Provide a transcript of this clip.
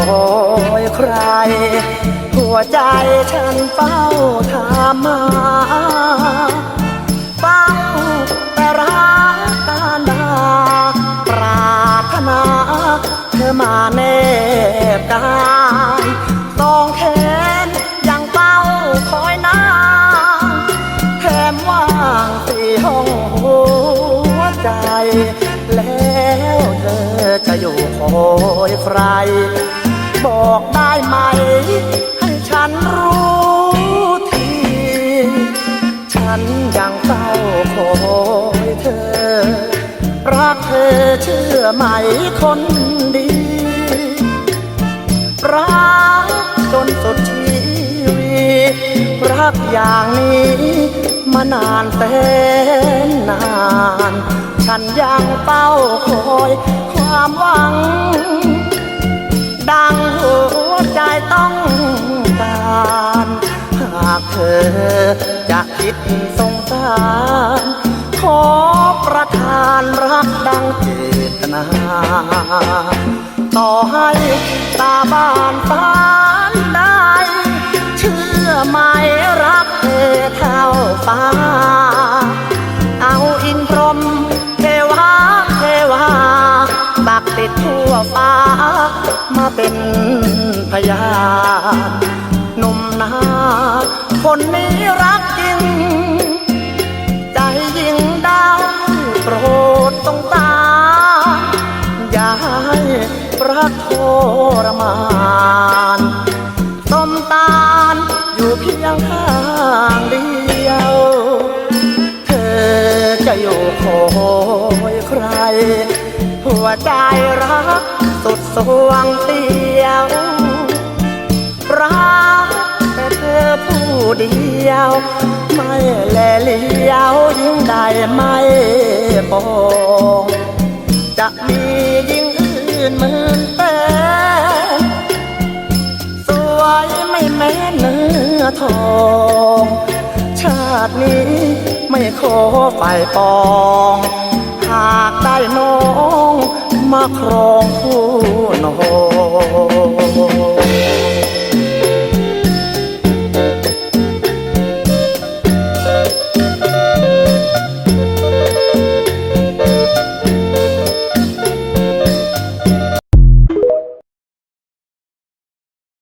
จะอยู่คอยใคร หัวใจฉันเฝ้าถามมาฟังแต่รักการดาปรารถนา เธอมาแนบกายสองแขนยังเฝ้าคอยนางแถมว่างสี่ห้องหัวใจ แล้วเธอจะอยู่คอยใคร บอกได้ไหม ให้ฉันรู้ที ฉันยังเฝ้าคอยเธอ รักเธอเชื่อไหมคนดี รักจนสุดชีวิตรักอย่างนี้มานานแสนนาน ฉันยังเฝ้าคอยความหวังดังากเธอ จะคิดสงสาร ขอประทานรักดังเจตนา ต่อให้ตาบ้านปานใดเชื่อไหมรักเธอเท่าฟ้า เอาอินพรมเทวาเทวาตักติดทั่วฟ้า มาเป็นพยานนมนา คนนี้รักจริง ใจยิ่งดาวโปรดตรงตา อย่าให้รักโทรมานต้มตาลอยู่เพียงข้างเดียว เธอจะอยู่คอยใคร หัวใจรักสุดสวงเดียว เดียว ไม่แลเลี้ยวยิ่งใดไม่ปองจะมียิ่งอื่นเหมื่นแต่สวยไม่แม้เนื้อทอง ชาตินี้ไม่ขอไปปอง หากได้น้องมาครองคู่นอน